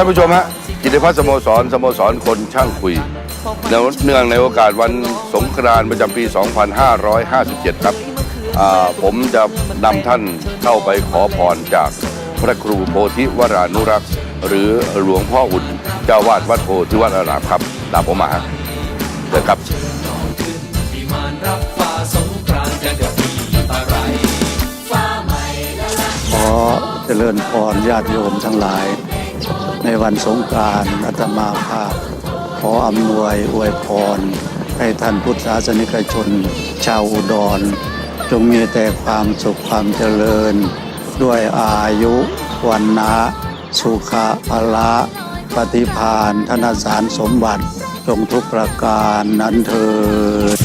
ดีครับท่านผู้ชมฮะกิติพัฒน์สโมสรสโมสรคนช่างคุยเนื่องในโอกาสวันสงกรานต์ประจำปี 2557 ครับอ่าผมจะนำท่านเข้าไปขอพรจากพระครูโพธิวรานุรักษ์ หรือหลวงพ่ออุ่นเจ้าวาดวัดโพธิวัดอารามครับตามผมมาฮะเชิญครับวิมานรับฟ้าสงกรานต์กันกับปีอะไรฟ้าใหม่ละละขอเจริญพรญาติโยมทั้งหลายใน วันสงกานต์อาตมาภาพขออำนวยอวยพร ให้ท่านพุทธศาสนิกชน ชาวอุดร จงมีแต่ความสุขความเจริญ ด้วยอายุวันนะสุขะพละปฏิพานธนสารสมบัติ จงทุกประการนั้นเถิด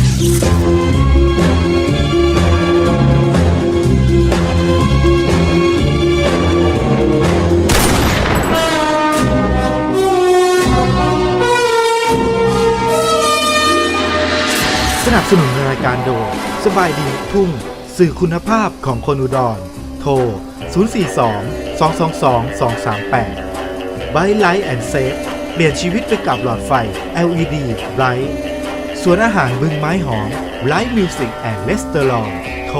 นับสนุนรายการโดยสบายดีทุกทุ่ง สื่อคุณภาพของคนอุดร โทร 042 222 238 b บ i ไลท์แอนด์เซฟเปลี่ยนชีวิตไปกับหลอดไฟ LED Bright สวนอาหารบึงไม้หอม Bright Music and Restaurant โทร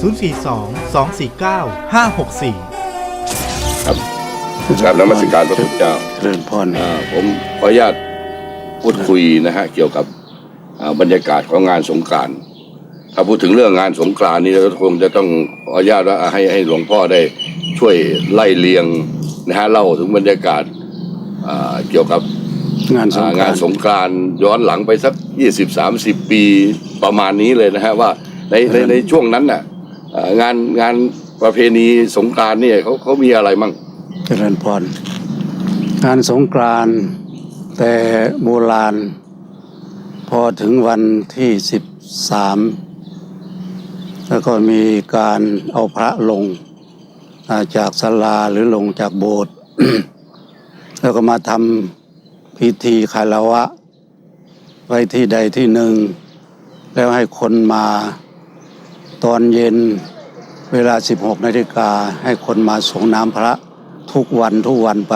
042 249 564ครับกราบนมัสการพระพุทธเจ้าเจริญพรอ่าผมขออนุญาตพูดคุยนะฮะเกี่ยวกับอ่า บรรยากาศของงานสงกรานต์ถ้าพูดถึงเรื่องงานสงกรานต์นี่เราคงจะต้องขออนุญาตว่าให้ให้หลวงพ่อได้ช่วยไล่เลียงนะฮะเล่าถึงบรรยากาศอ่าเกี่ยวกับงานสงอ่ากรางานนต์สงกรานต์ย้อนหลังไปสักยี่สิบสามสิบปีประมาณนี้เลยนะฮะว่าในในในช่วงนั้นน่ะอ่างานงานประเพณีสงกรานต์เนี่ยเขาเขามีอะไรมั่งเจริญพรงานสงกรานต์แต่โบราณ พอถึงวันที่สิบสามแล้วก็มีการเอาพระลงจากศาลาหรือลงจากโบสถ์แล้วก็มาทำพิธีคารวะ ไว้ที่ใดที่หนึ่ง แล้วให้คนมาตอนเย็นเวลา 16นาฬิกาให้คนมาส่งน้ำพระทุกวันทุกวันไป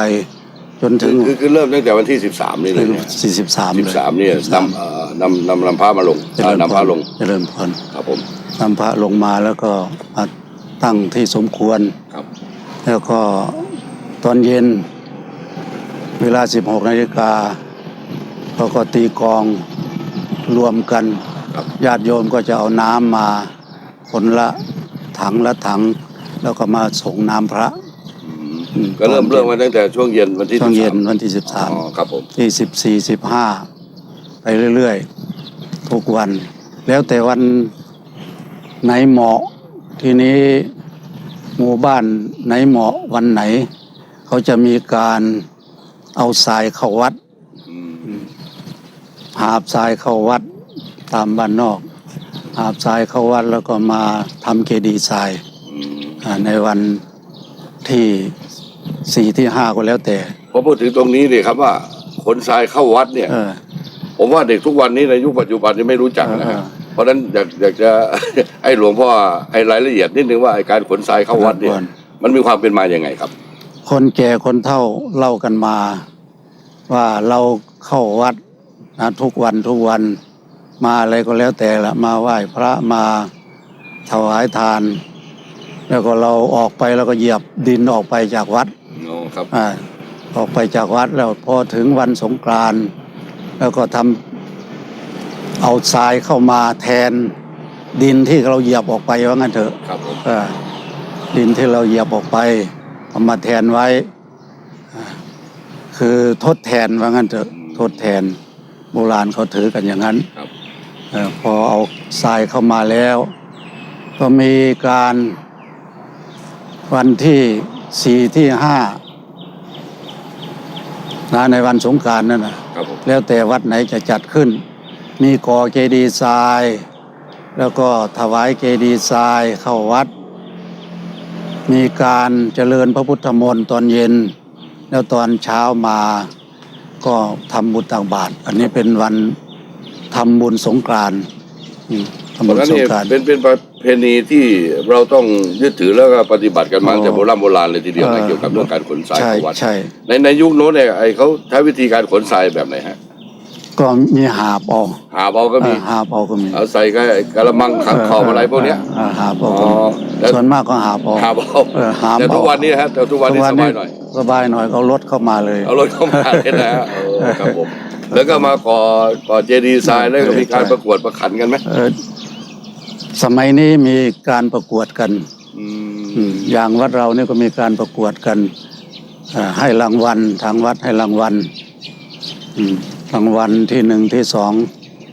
จนคืถึองคือคือเริ่มตั้งแต่วันที่สิบสามนี่เลยเนี่ย43สิบเลยสามเนี่ยนำเอ่อนำนำนำพระมาลงเจเอ่ริอญนำพระลงเจริญพรครับผมนำพระลงมาแล้วก็มาตั้งที่สมควรครับ แล้วก็ตอนเย็น เวลา16นาฬิกาเขาก็ตีกลองรวมกันครับญาติโยมก็จะเอาน้ำมาคนละถังละถัง แล้วก็มาส่งน้ำพระอืม ก็เริ่มเริ่มมาตั้งแต่ช่วงเย็นวันที่ช่วงเย็น13วันที่อ๋อครับผม13ที่14 15ไปเรื่อยๆ ทุกวัน แล้วแต่วันไหนเหมาะทีนี้หมู่บ้านไหนเหมาะวันไหน เขาจะมีการเอาทรายเข้าวัดอืมหาบทรายเข้าวัดตามบ้านนอก หาบทรายเข้าวัดแล้วก็มาทำเกดีย์ทรายอืมอ่าในวันที่ สี่ที่ห้าก็แล้วแต่พอพูดถึงตรงนี้เนี่ยครับว่าขนทรายเข้าวัดเนี่ย เออ ผมว่าเด็กทุกวันนี้ในยุคปัจจุบันนี่ไม่รู้จักนะฮะเออ เพราะฉะนั้นอยากอยากจะ ให้หลวงพ่อให้รายละเอียดนิดนึงว่าไอ้การขนทรายเข้าวัดเนี่ยก่อนมันมีความเป็นมาอย่างไงครับ คนแก่คนเฒ่าเล่ากันมา ว่าเราเข้าวัดนะทุกวันทุกวันมาอะไรก็แล้วแต่ละมาไหว้พระมาถวายทาน แล้วก็เราออกไปแล้วก็เหยียบดินออกไปจากวัดอ๋อ ครับอาออกไปจากวัดแล้วพอถึงวันสงกรานต์แล้วก็ทำเอาทรายเข้ามาแทนดินที่เราเหยียบออกไปว่างั้นเถอะครับผมเออดินที่เราเหยียบออกไปเอามาแทนไว้อ่าคือทดแทนว่างั้นเถอะทดแทนโบราณเขาถือกันอย่างนั้น ครับเออพอเอาทรายเข้ามาแล้ว ก็มีการวันที่สี่ที่ห้า นะในวันสงกรารนั่นนะครับผมแล้วแต่วัดไหนจะจัดขึ้น มีก่อเจดีย์ทราย แล้วก็ถวายเจดีย์ทรายเข้าวัด มีการเจริญพระพุทธมนต์ตอนเย็น แล้วตอนเช้ามาก็ทำบุญตักบาตรอันนี้เป็นวันทำบุญสงกรานต์อืมทำเพบุราะญฉะนั้นสงเนี่ยกรานต์เป็นเป็นประ เพณีที่เราต้องยึดถือแล้วก็ปฏิบัติกันมาโอ้แต่โบราณโบราณเลยทีเดียวนะเออเกี่ยวกับเรื่องการขนทรายใช่เข้าวัดใช่ในในยุคโน้นเนี่ยไอเขาใช้วิธีการขนทรายแบบไหนฮะก็มีหาบเอาหาเบาก็มีเออหาบเอาก็มีเอาใส่ก็กระมังขังขอบอะไรพวกเนี้ยเออหาบเอาก็อ๋มีอแล้วส่วนมากก็หาบเอาหาเบาเออหาแต่เบาทุกวันนี้ฮะแต่ทุกวันนี้สบายหน่อย สบายหน่อยก็เอารถเข้ามาเลย เอารถเข้ามาเลยนะฮะเออครับผมแล้วก็มาก่อก่อเจดีย์ทรายแล้วก็มีการประกวดประขันกันไหมเออ สมัยนี้มีการประกวดกันอือืมมอย่างวัดเราเนี่ยก็มีการประกวดกันเอ่อให้รางวัลทางวัดให้รางวัลอืมรางวัลที่หนึ่งที่สอง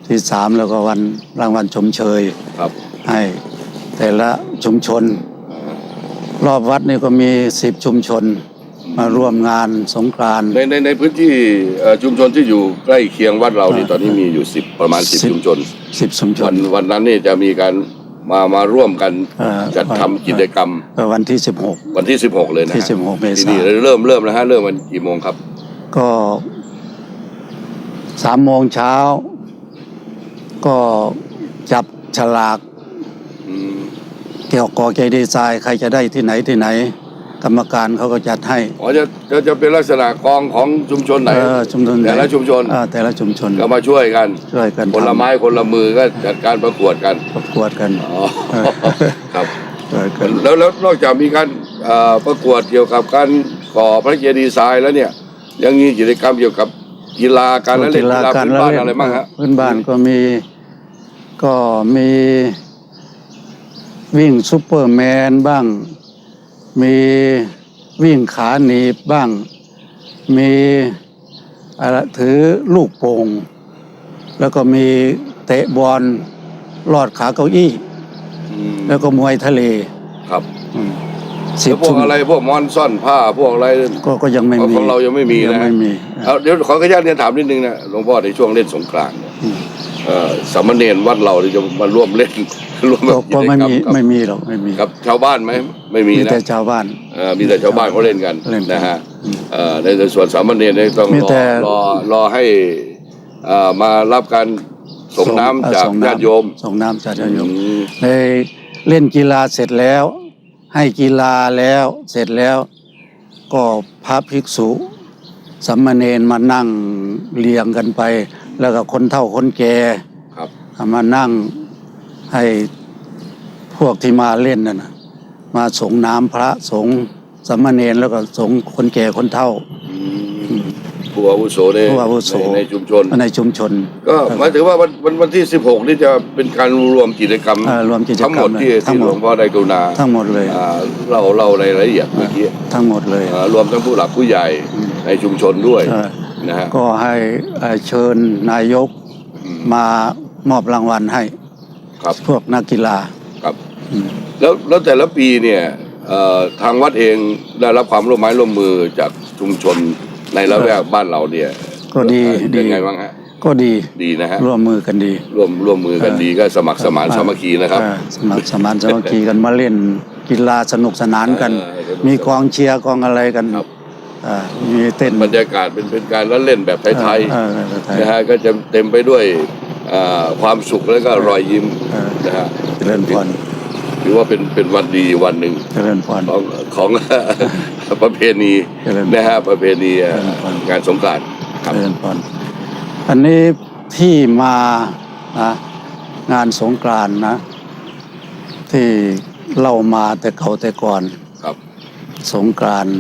ที่สามแล้วก็วันรางวัลชมเชยครับ ให้แต่ละชุมชน รอบวัดนี่ก็มีสิบชุมชนมาร่วมงานสงกรานต์ในในในพื้นที่เอ่อชุมชนที่อยู่ใกล้เคียงวัดเรานี่อ่าตอนนี้มีอยู่สิบประมาณสิบสิบชุมชน สิบชุมชวันนวันนั้นนี่จะมีการมามาร่วมกันเอ่อจัดทำกิจกรรม เอ่อวันที่สิบหก วันที่ 16 เลยนะฮะที่16เมษายน ที่นี่เริ่มเริ่มแล้วฮะเริ่มวันกี่โมงครับ ก็สามโมงเช้า ก็จับฉลากอืม เกี่ยวกับเจดีย์ทรายใครจะได้ที่ไหนที่ไหน กรรมการเขาก็จัดให้อ๋อจะจะจะเป็นลักษณะกองของชุมชนไหนเออชุมชนไหนแต่ละชุมชนเออแต่ละชุมชนก็มาช่วยกันช่วยกันคนละทำไม้คนละมือก็จัดการประกวดกันประกวดกันอ๋อครับ ช่วยกันแล้วแล้วนอกจากมีการเอ่อประกวดเกี่ยวกับการก่อพระเจดีย์ทรายแล้วเนี่ย ยังมีกิจกรรมเกี่ยวกับกีฬาการละเล่นกีฬาพื้นบ้านอะไรบ้างฮะพื้นบ้านก็มีก็มีวิ่งซูเปอร์แมนบ้าง มีวิ่งขาหนีบบ้าง มีอะไรถือลูกโป่ง แล้วก็มีเตะบอลลอดขาเก้าอี้ อืมแล้วก็มวยทะเลครับอืมสิแล้บวพวกอะไรพวกมอนซ่อนผ้าพวกอะไร ก็ก็ยังไม่มีของเรายังไม่มีนะ ยังไม่มีเอาเดี๋ยวขออนุญาตเรียนถามนิดนึงนะหลวงพ่อในช่วงเล่นสงกรานต์เนี่ยอืม เอ่อสามเณรวัดเราเนี่ยจะมาร่วมเล่น ร่วมก็กิก็จไม่กรรมมีกับไม่มีหรอกไม่มีกับชาวบ้านไหมไม่มีมีนะแต่ชาวบ้าน เอ่อมีแต่ชาวบ้านเขาเล่นกันเล่นกันนะฮะอืมเอ่อในส่วนสามเณรเนี่ยต้องมีรอแต่รอรอให้เอ่อมารับการส่งน้ำเอ่อจากส่งน้ำญาติโยมส่งน้ำจากญาติโยม อืมในเล่นกีฬาเสร็จแล้ว ให้กีฬาแล้วเสร็จแล้ว ก็พระภิกษุสัมมาเนนมานั่งเรียงกันไป แล้วก็คนเฒ่าคนแก่ครับ มานั่ง ให้พวกที่มาเล่นนั่นนะมาสงน้ำพระสงฆ์สัมมาเนนแล้วก็สงฆ์คนแก่คนเฒ่าอืมผู้อาวุโสในผู้อาวุโส ในในชุมชน ในชุมชนก็หมายถึงว่าวันวันวันที่ 16 นี่จะเป็นการรวมกิจกรรม เอ่อรวมกิจกรรมทั้งหมดที่ทั้ที่งหมหลดวงพ่อได้กรุณาทั้งหมดเลย อ่าเล่าเล่าในรายละเอียดเมื่อกี้ทั้งหมดเลย อ่ารวมทั้งผู้หลักผู้ใหญ่ในชุมชนด้วยเอ่อนะฮะก็ให้เอ่อเชิญนายกอืมมามอบรางวัลให้ ครับ พวกนักกีฬาครับอืมแล้วแล้วแต่ละปีเนี่ยเอ่อทางวัดเองได้รับความร่วมไม้ร่วมมือจากชุมชนในละแวกบ้านเราเนี่ยก็ดีเป็นดีไงบ้างฮะ ก็ดีดีนะฮะ ร่วมมือกันดีร่วมร่วมมือกันเออดีก็สมัครสมานสามัคคีนะครับ เออสมัครสมานสามัคคีกันมาเล่นกีฬาสนุกสนานกัน เออสนุกมีกองเชียร์กองอะไรกันครับ เอ่อมีเต้นบรรยากาศเป็นเป็นการละเล่นแบบไทยเออเออไทยๆนะฮะก็จะเต็มไปด้วยเอ่อ ความสุขแล้วก็รอยยิ้มเออนะฮะเจริญพรถือว่าเป็นเป็นวันดีวันหนึ่งเจริญพรของของประเพณีเจริญนะฮะประเพณีเอ่อเจริญพรงานสงกรานต์ครับเจริญพรอันนี้ที่มานะงานสงกรานต์นะ ที่เล่ามาแต่เก่าแต่ก่อนครับ สงกรานต์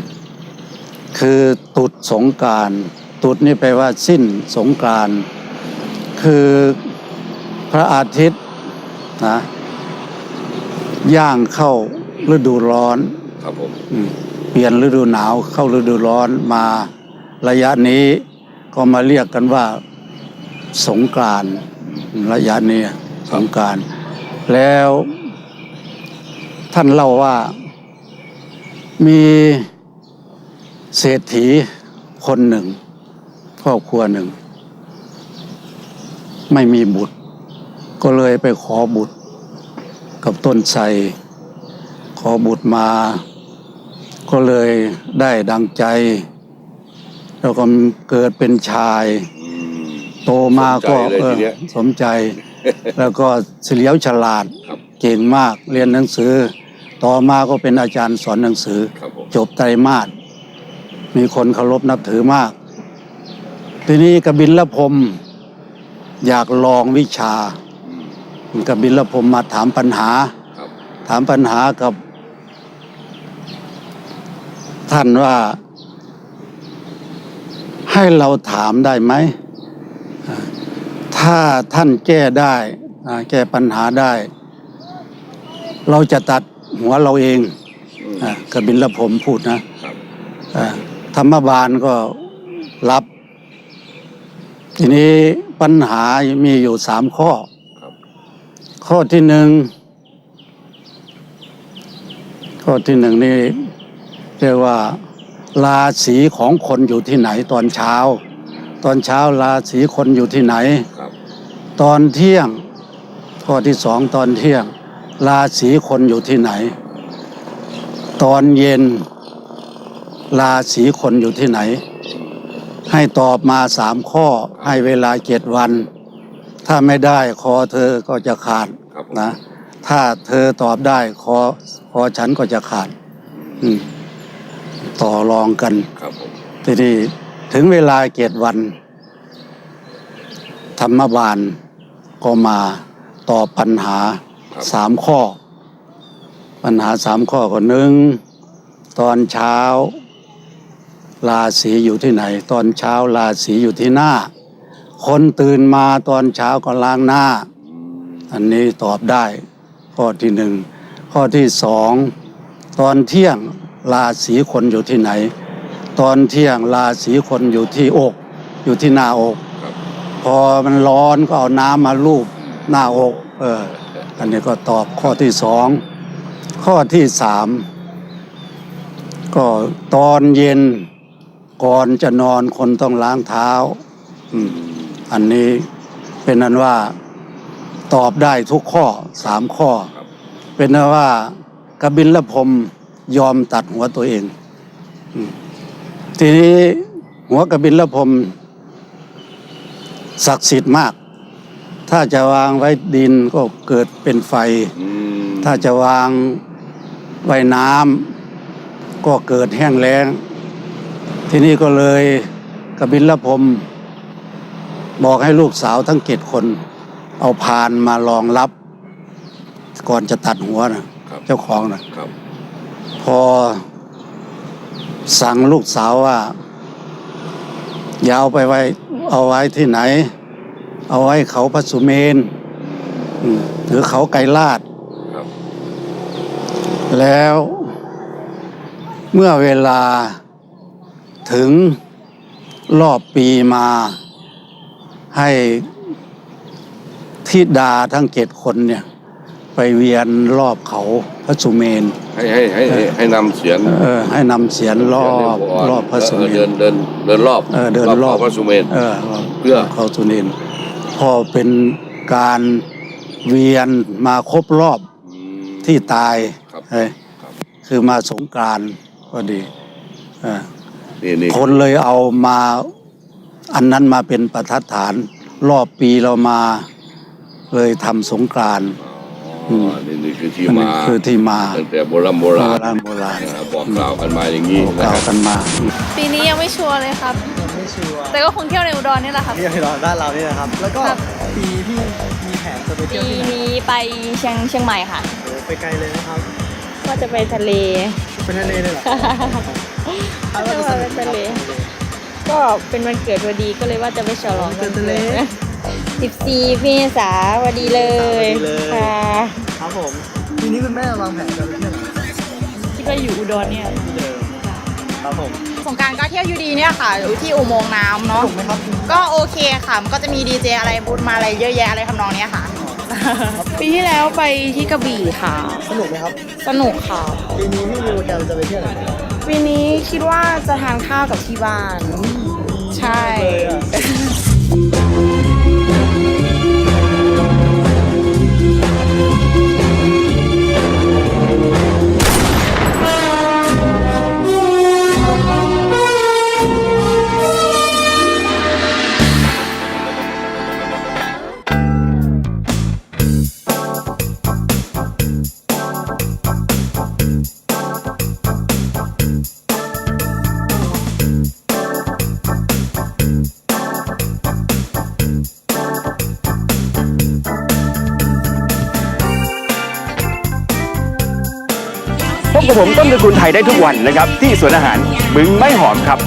คือตุดสงกรานต์ตุดนี่แปลว่าสิ้นสงกรานต์ คือพระอาทิตย์นะย่างเข้าฤดูร้อน ครับผมอืมเปลี่ยนฤดูหนาวเข้าฤดูร้อนมาระยะนี้ ก็มาเรียกกันว่าสงกรานต์ระยะนี้สงกรานต์แล้วท่านเล่าว่ามีเศรษฐีคนหนึ่งครอบครัวหนึ่ง ไม่มีบุตร ก็เลยไปขอบุตร กับต้นไทรขอบุตรมา ก็เลยได้ดังใจ แล้วก็เกิดเป็นชายอืมโตมาก็สมใจเลยเออทีเนี้ยสมใจ แล้วก็เฉลียวฉลาดครับเก่งมากเรียนหนังสือ ต่อมาก็เป็นอาจารย์สอนหนังสือครับผมจบไตรมาสมีคนเคารพนับถือมาก ทีนี้กบินละพรหม อยากลองวิชากบินละพรหมมาถามปัญหาครับถามปัญหากับ ท่านว่า ให้เราถามได้ไหมอ่าถ้าท่านแก้ได้อ่าแก้ปัญหาได้ เราจะตัดหัวเราเองอืมอ่ากบินละผมพูดนะครับอ่าธรรมบาลก็รับ ทีนี้ ปัญหามีอยู่สามข้อครับข้อที่หนึ่ง ข้อที่หนึ่งนี่เรียกว่าราศีของคนอยู่ที่ไหนตอนเช้า ตอนเช้าราศีคนอยู่ที่ไหนครับตอนเที่ยง ข้อที่สองตอนเที่ยง ราศีคนอยู่ที่ไหน ตอนเย็นราศีคนอยู่ที่ไหน ให้ตอบมาสามข้อให้เวลาเจ็ดวัน ถ้าไม่ได้คอเธอก็จะขาดครับผมนะ ถ้าเธอตอบได้คอคอฉันก็จะขาดอืมต่อรองกันครับผมทีนี้ถึงเวลาเจ็ดวัน ธรรมบาลก็มาตอบปัญหาสามข้อ ปัญหาสามข้อก็หนึ่งตอนเช้า ราศีอยู่ที่ไหน ตอนเช้าราศีอยู่ที่หน้า คนตื่นมาตอนเช้าก็ล้างหน้า อันนี้ตอบได้ ข้อที่หนึ่งข้อที่สองตอนเที่ยงราศีคนอยู่ที่ไหน ตอนเที่ยงราศีคนอยู่ที่อก อยู่ที่หน้าอก พอมันร้อนก็เอาน้ำมาลูบหน้าอก เออ อันนี้ก็ตอบข้อที่สองข้อที่สามก็ตอนเย็น ก่อนจะนอนคนต้องล้างเท้าอืมอันนี้เป็นนั้นว่าตอบได้ทุกข้อสามข้อครับเป็นนั้นว่ากบินละพรหมยอมตัดหัวตัวเองอืมทีนี้หัวกบินละพรหมศักดิ์สิทธิ์มาก ถ้าจะวางไว้ดินก็เกิดเป็นไฟอืมถ้าจะวางไว้น้ำก็เกิดแห้งแล้ง ทีนี้ก็เลยกบินละพรหมบอกให้ลูกสาวทั้งเจ็ดคน เอาพานมารองรับ ก่อนจะตัดหัวนะครับเจ้าของนะครับพอสั่งลูกสาวว่า อย่าเอาไปไว้ เอาไว้ที่ไหน เอาไว้เขาพระสุเมนอืมหรือเขาไกรลาดครับแล้วเมื่อเวลา ถึงรอบปีมาให้ทิดาทั้งเจ็ดคนเนี่ย ไปเวียนรอบเขาพระสุเมน ให้ให้ให้ให้ให้นำเสียงเออ ให้นำเสียนรอบรอบพระสุเมเดินนเดินเดินรอบเออเดินรอบเขาพระสุเมน เออเพื่อ เขาสุเมนพอเป็นการเวียนมาครบรอบอืม ที่ตายครับเอ้ยครับ คือมาสงกรานต์ก็ดีเออ นี่นี่คนเลยเอามา อันนั้นมาเป็นประทัดฐาน รอบปีเรามาเลยทำสงกรานต์อ๋อนี่นี่คือที่อันมานี้คือที่มาตั้งแต่โบราณโบโบราณราณโบราณนะครับบอกกล่าวกันมาอย่างนี้บอกนะกล่าควรับ กันมา ปีนี้ยังไม่ชัวร์เลยครับ ไม่ชัวร์แต่ก็คงเที่ยวในอุดรนี่แหละครับ นี่คือบ้านเรานี่นะครับ แล้วก็ครับ ปีที่มีแผนจะไปเที่ยวปีที่ไหนนี้ไปเชียงเชียงใหม่ค่ะ โอ้ไปไกลเลยนะครับว่าจะไปทะเลไปทะเลเลยเหรอ คาดว่าจะสนุกไหมครับทะเลก็เป็นวันเกิดพอดีก็เลยว่าจะไปฉลองเที่ยวทะเล14เมษาพอดีเลยพอดีเลยค่ะครับผมปีนี้คุณแม่วางแผนจะไปเที่ยวไหนคิดว่าอยู่อุดรเนี่ยที่เดิมครับผมสงกรารก็เที่ยวยูดีเนี่ยค่ะอยู่ที่อุโมงค์น้ำเนาะถูกไหมครับก็โอเคค่ะมันก็จะมีดีเจอะไรบูธมาอะไรเยอะแยะอะไรทำนองเนี้ยค่ะ ปีที่แล้วไปที่กระบี่ค่ะ สนุกไหมครับ สนุกค่ะปีนี้ที่มีโปรแกรมจะไปเที่ยวไหน ปีนี้คิดว่าจะทานข้าวกับที่บ้าน ใช่ เผมต้นไทยได้ทุกวันนะครับ ที่สวนอาหารบึงไม้หอมครับ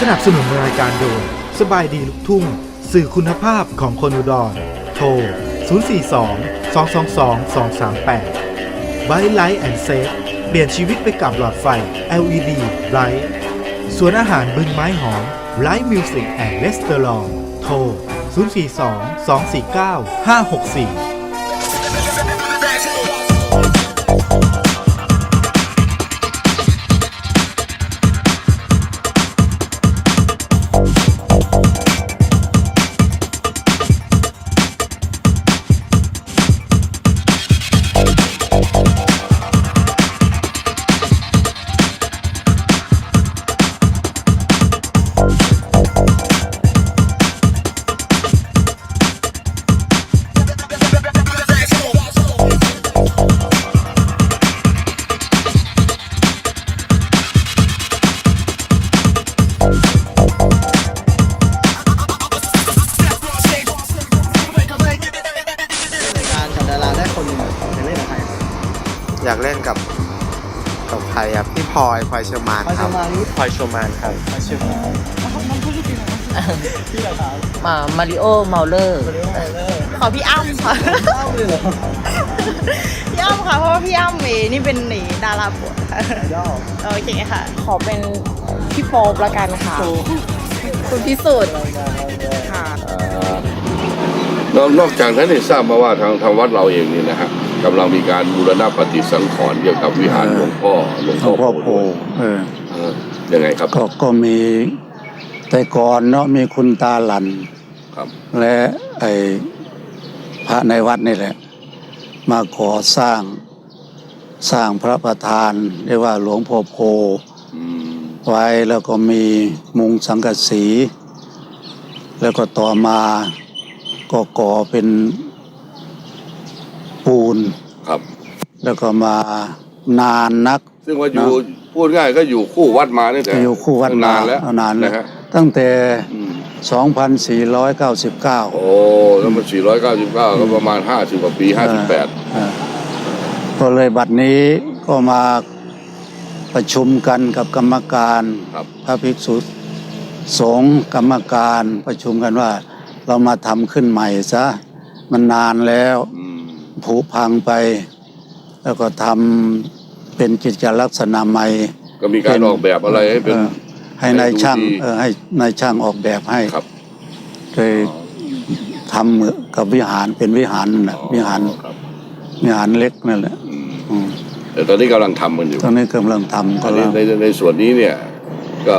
สนับสนุนรายการโดยสบายดีลูกทุ่ง สื่อคุณภาพของคนอุดร โทร 042 222 238 b บ t ไลท์แอนด์เซฟเปลี่ยนชีวิตไปกับหลอดไฟ LED Bright สวนอาหารบึงไม้หอม Light Music and Restaurant โทร 042 249 564 อยเชอร์มานครับมาเชื่อมาพี่ละครับมามาริโอเมาเลอร์คนนี้มาเลยขอพี่อ้ำค่ะเอ้าเลยเหรอพี่อ้ำค่ะ เพราะว่าพี่อ้ำเอ๋นี่เป็นหนีดาราปวดค่ะย่อโอเคค่ะ ขอเป็นพี่โป๊ปละกันค่ะคุณพิสูจน์รายการเราเลยค่ะ นอกนอกจากนั้นเนี่ยทราบมาว่าทางทางวัดเราเองเนี่ยนะฮะกำลังมีการบูรณะปฏิสังขรณ์เกี่ยวกับวิหารหลวงพ่อหลวงหลพ่วองพ่อโพโพด้วยเออ เออ ยังไงครับ ก็ก็มีแต่ก่อนเนาะมีคุณตาหลันครับ และไอ้พระในวัดนี่แหละ มาขอสร้างสร้างพระประธานเรียกว่าหลวงพ่อโพอืมไว้แล้วก็มีมุงสังกะสี แล้วก็ต่อมาก็ก่อเป็นปูนครับ แล้วก็มานานนัก ซึ่งว่าอยู่ พูดง่ายก็อยู่คู่วัดมาตั้งแต่อยู่คู่วัดนานแล้วเอานานแล้วะฮะตั้งแต่อืม2499 โอ้แล้วมัน499 ก็ประมาณ 50กว่าปี 58เออก็เลยบัดนี้ก็มาประชุมกันกับกรรมการครับพระภิกษุสงฆ์กรรมการประชุมกันว่า เรามาทำขึ้นใหม่ซะมันนานแล้วอืมผุพังไป แล้วก็ทำ เป็นกิจลักษณะใหม่ก็มีการออกแบบอะไรให้เป็นออให้นายช่างให้ดูดีเออให้นายช่างออกแบบให้ครับเลยทำเหมือนกับวิหารเป็นวิหารนั่นแหละวิหารอ๋อครับวิหารเล็กนั่นแหละอืมอืมแต่ตอนนี้กำลังทำกันอยู่ตอนนี้กำลังทำอัก็นแล้นี้วในในส่วนนี้เนี่ยก็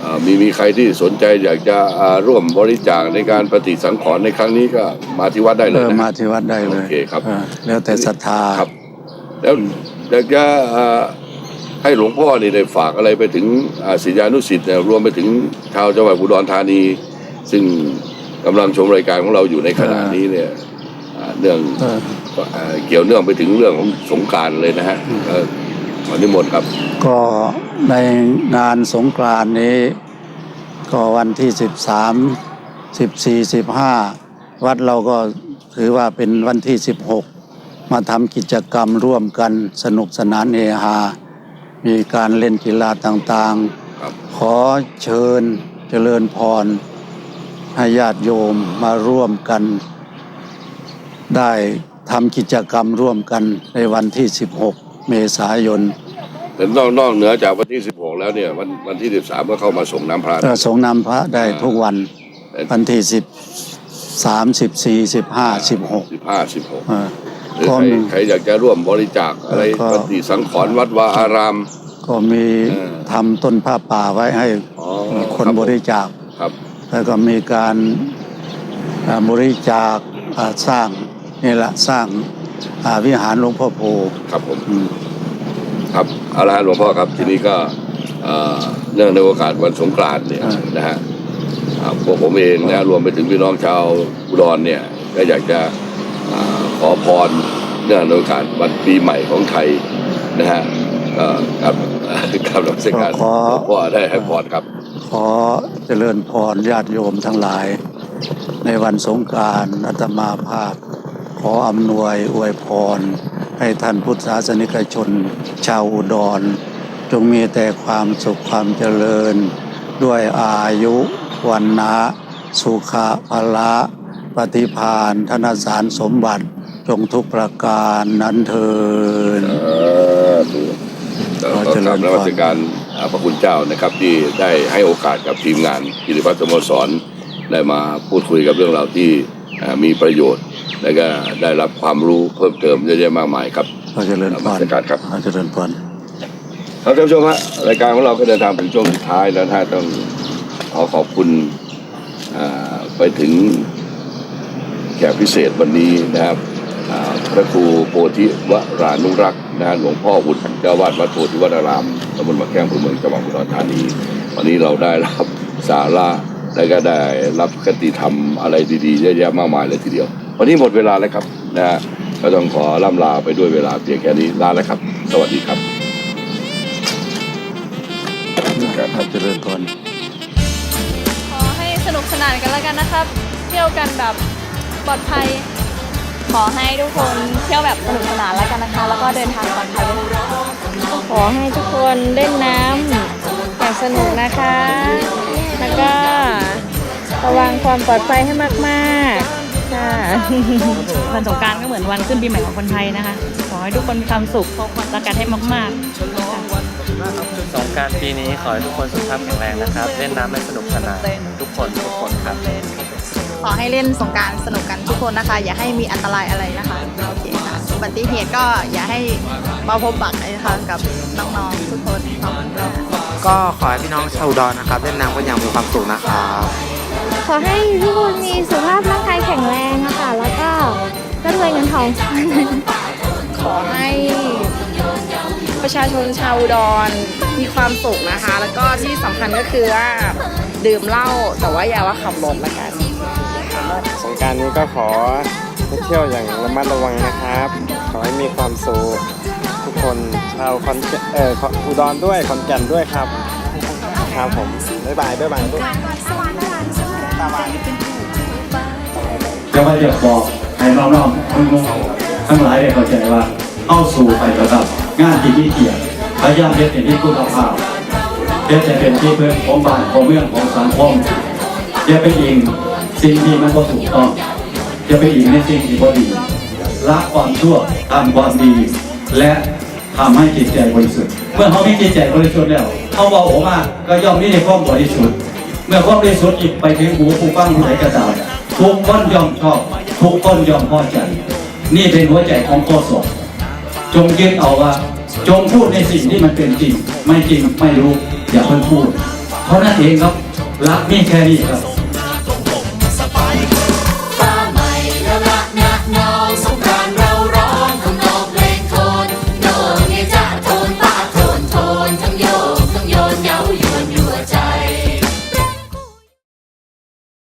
เอ่อมีมีใครที่สนใจอยากจะอ่าร่วมบริจาคในการปฏิสังขรณ์ในครั้งนี้ก็มาที่วัดได้เลเอยอนะมาที่วัดได้เลยโอเคครับออแล้วแต่ศรัทธาครับ แล้ว อยากจะอ่าให้หลวงพ่อนี่ได้ฝากอะไรไปถึงศิษยานุศิษย์เนี่ยรวมไปถึงชาวจังหวัดอุดรธานี ซึ่งกำลังชมรายการของเราอยู่ในขณะนี้เนี่ยเรื่องเกี่ยวเนื่องไปถึงเรื่องของสงการเลยนะฮะเอ่อขอนิมนต์ครับ ก็ในงานสงกรานนี้ ก็วันที่ 13 14 15 วัดเราก็ถือว่าเป็นวันที่ 16 มาทำกิจกรรมร่วมกันสนุกสนานเฮฮา มีการเล่นกีฬาต่างครับๆขอเชิญเจริญพรให้ญาติโยมมาร่วมกัน ได้ทำกิจกรรมร่วมกันในวันที่ 16 เมษายนแต่นอกนอกเหนือจากวันที่ 16 แล้วเนี่ยวันวันที่ 13 ก็เข้ามาส่งน้ำพระเอ่อสงฆ์นำพระได้ทุกวันเอ่อวันที่สิบสามสิบสี่สิบห้าสิบหก15 16ห รือก็ใครมีใครอยากจะร่วมบริจาคอะไรก็ปฏิสังขรณ์วัดวาอาราม ก็มีเออทำต้นผ้าป่าไว้ให้อ๋อคนครับผมบริจาคครับ แล้วก็มีการอ่าบริจาคอ่าสร้างนี่แหละสร้างอ่าวิหารหลวงพ่อโพครับผมอืมครับเอาละฮะหลวงพ่อครับทีนี้ก็เอ่อเนื่องในโอกาสวันสงกรานต์เนี่ยนะฮะอ่าพวกผมเองนะรวมไปถึงพี่น้องชาวอุดรเนี่ยก็อยากจะอ่า ขอพรเนื่องในโอกาสวันปีใหม่ของไทยนะฮะก็ครับครับรับราชการขอหลวงพ่อได้ให้พรครับ ขอเจริญพรญาติโยมทั้งหลาย ในวันสงกรารอาตมาภาพ ขออำนวยอวยพร ให้ท่านพุทธศาสนิกชน ชาวอุดร จงมีแต่ความสุขความเจริญ ด้วยอายุวันนะสุขะพละปฏิพานธนสารสมบัติ จงทุกประการนั้นเทินขขออเจริญพรนมัสการอ่าพระคุณเจ้านะครับที่ได้ให้โอกาสกับทีมงานกิติพัฒน์สโมสรได้มาพูดคุยกับเรื่องราวที่อ่ามีประโยชน์ และก็ได้รับความรู้เพิ่มเติมเยอะแยะมากมายครับขอเจริญพนมัรสการครับขอเจริญพรครับท่านผู้ชมฮะรายการของเราก็เดินทางถึงช่วงสุดท้ายแล้วนะฮะต้องขอขอบคุณอ่าไปถึงแขกพิเศษวันนี้นะครับอ่า พระครูโพธิวรานุรักษ์นะฮะหลวงพ่ออุดเจ้าวาดวัดโพธิวรารามตำบลมะแข้งอำเภอเมืองจังหวัดอุดรธานี วันนี้เราได้รับสาระและก็ได้รับคติธรรมอะไรดีๆเยอะแยะมากมายเลยทีเดียว วันนี้หมดเวลาแล้วครับนะฮะก็ต้องขอล่ำลาไปด้วยเวลาเพียงแค่นี้ลาแล้วครับ สวัสดีครับขอเจริญพรขอให้สนุกสนานกันแล้วกันนะครับ เที่ยวกันแบบปลอดภัย ขอให้ทุกคนเที่ยวแบบสนุกสนานแล้วกันนะคะ แล้วก็เดินทางปลอดภัยด้วยนะคะขอให้ทุกคนเล่นน้ำอย่างสนุกนะคะ แล้วก็ระวังความปลอดภัยให้มากๆค่ะวันสงกรารก็เหมือนวันขึ้นปีใหม่ของคนไทยนะคะ ขอให้ทุกคนมีความสุขรักกันให้มากๆค่ะสงกรารปีนี้ขอให้ทุกคนสุขภาพแข็งแรงนะครับ เล่นน้ำให้สนุกสนานทุกคนทุกคนครับ ขอให้เล่นสงกรารสนุกกันทุกคนนะคะ อย่าให้มีอันตรายอะไรนะคะโอเคค่ะอุบัติเหตุก็อย่าให้มาพบบักเลยนะคะกับน้องๆทุกคนขอบคุณค่ะก็ขอให้พี่น้องชาวอุดรนะครับเล่นน้ำกันอย่างมีความสุขนะครับขอให้ทุกคนมีสุขภาพร่างกายแข็งแรงนะคะแล้วก็ร่ำรวยเงินทอง ขอให้ประชาชนชาวอุดรมีความสุขนะคะ แล้วก็ที่สำคัญก็คือว่าดื่มเหล้าแต่ว่าอย่าว่าขับรถละกัน สงการนี้ก็ขอเที่ยวอย่างระมัดระวังนะครับ ขอให้มีความสุขทุกคนชาวคอนเอ่ออุดรด้วยขอนแก่นด้วยครับ ครับผม บ๊ายบายบ๊ายบายด้วยจะว่าอยากบอกให้น้องๆทั้งน้องทั้งหลายได้เข้าใจว่าเข้าสู่ไประดับงานที่มีเกียรติพยายามเฮ็ดให้มีคุณภาพเฮ็ดให้เป็นที่เพื่อนของบ้านของเมืองของสังคมอย่าไปอิง สิ่งที่มันบ่ถูกต้องอย่าไปอิงในสิ่งที่บดีละความชั่วทำความดี และทำให้จิตใจบริสุทธิ์ เมื่อเขามีจิตใจบริสุทธิ์แล้วเขาบอกผมว่าก็ย่อมมีในความบริสุทธิ์ เมื่อความบริสุทธิ์อีกไปถึงหูผู้ฟังผู้ใดก็ตามทุกคนยอมชอบ ทุกคนยอมพอใจ นี่เป็นหัวใจของโคศกจงยึดเอาว่า จงพูดในสิ่งที่มันเป็นจริง ไม่จริงไม่รู้อย่าเพิ่งพูด เพราะนั่นเองครับรักมีแค่นี้ครับ